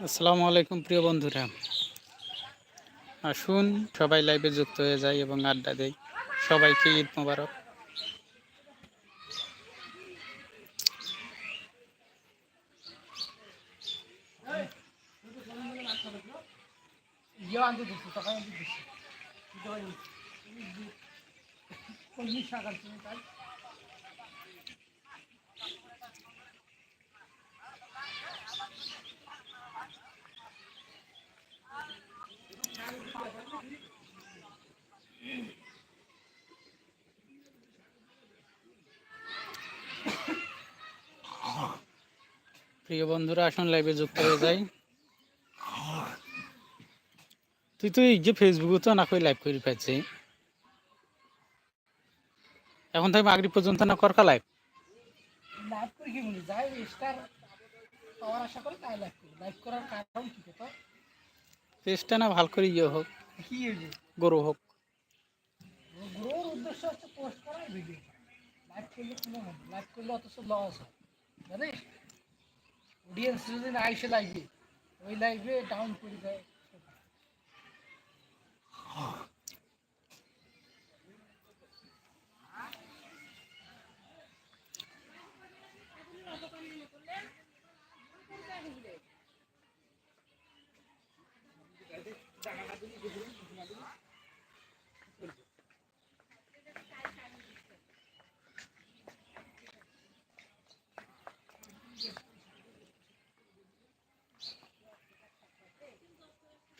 আসসালামু আলাইকুম প্রিয় বন্ধুরা আসুন সবাই লাইভে যুক্ত হয়ে যায় এবং আড্ডা দেয় সবাইকে ঈদ মোবারক ইয়ে টাকা প্রিয় বন্ধুরা আসুন লাইভে যুক্ত হয়ে যাই। তুই তো এই যে ফেসবুকে তো না করে লাইভ করে পাচ্ছি এখন থেকে আগ্রি পর্যন্ত না করকা লাইভ লাইভ করে কি বলি? যাই স্টার পাওয়ার আশা করে তাই লাইভ করি। লাইভ করার কারণ কি তো চেষ্টা না ভালো করে ইয়ে হোক কি গরু হোক। গ্রোর উদ্দেশ্য হচ্ছে পোস্ট করা ভিডিও লাইভ করলে কোনো লাইভ করলে অথচ লস হয়। জানিস? অডিয়েন্স যদি না এসে লাইভে ওই লাইভে ডাউন করে দেয়।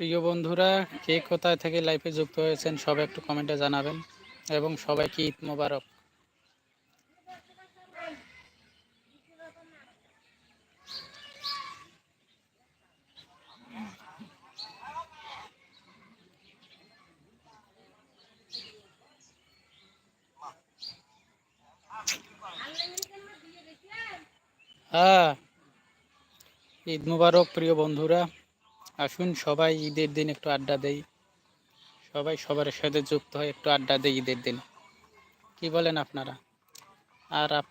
প্রিয় বন্ধুরা, কে কোথায় থেকে লাইফে যুক্ত হয়েছেন সবাই একটু কমেন্টে জানাবেন এবং সবাইকে ঈদ মোবারক। হ্যাঁ ঈদ মুবারক প্রিয় বন্ধুরা। আসুন, সবাই ঈদের দিন একটু আড্ডা দেই। সবাই সবার সাথে যুক্ত হয় একটু আড্ডা দেই ঈদের দিন। কি বলেন আপনারা? আর আপ-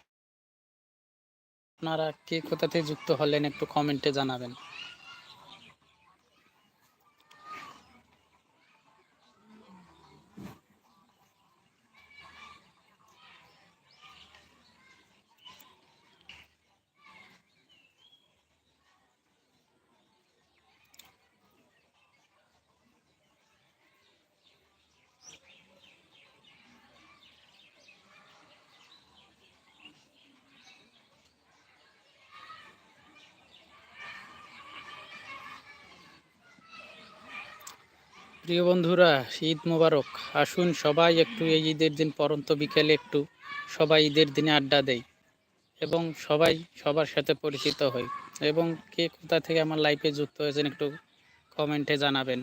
আপনারা কে কোথা থেকে যুক্ত হলেন একটু কমেন্টে জানাবেন। প্রিয় বন্ধুরা, ঈদ মোবারক। আসুন সবাই একটু এই ঈদের দিন পরন্ত বিকেলে একটু সবাই ঈদের দিনে আড্ডা দেয় এবং সবাই সবার সাথে পরিচিত হই। এবং কে কোথা থেকে আমার লাইফে যুক্ত হয়েছেন একটু কমেন্টে জানাবেন।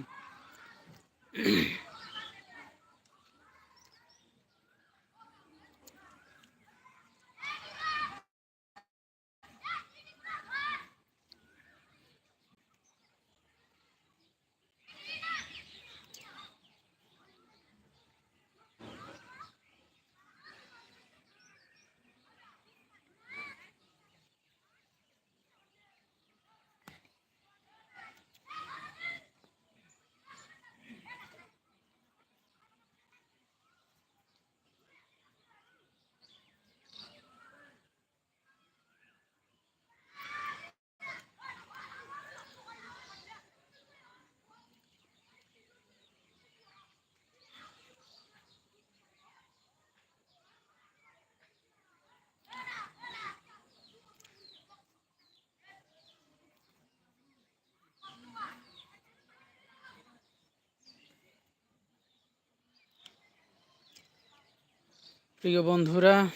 প্রিয় বন্ধুরা,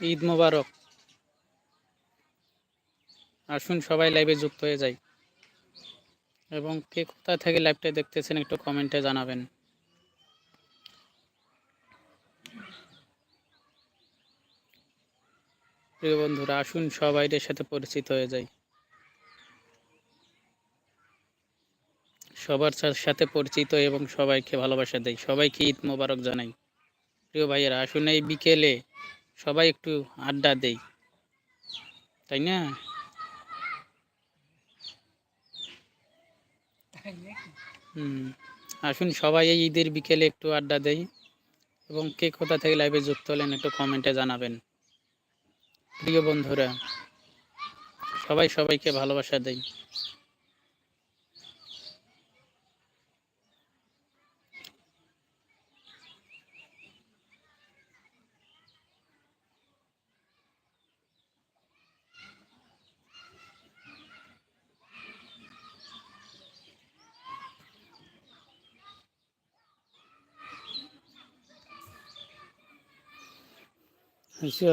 ঈদ মোবারক। আসুন সবাই লাইভে যুক্ত হয়ে যাই। এবং কে কোথা থেকে লাইভটা দেখতেছেন একটু কমেন্টে জানাবেন। প্রিয় বন্ধুরা, আসুন সবাইদের সাথে পরিচিত হয়ে যাই। সবার সাথে পরিচিত এবং সবাইকে ভালোবাসা দেই। সবাইকে ঈদ মোবারক জানাই। প্রিয় ভাইয়েরা, আসুন এই বিকেলে সবাই একটু আড্ডা দেই, তাই না? হুম, আসুন সবাই এই ঈদের বিকেলে একটু আড্ডা দেই এবং কে কোথা থেকে লাইভে যুক্ত হলেন একটু কমেন্টে জানাবেন। প্রিয় বন্ধুরা, সবাই সবাইকে ভালোবাসা দেই। Es cierto.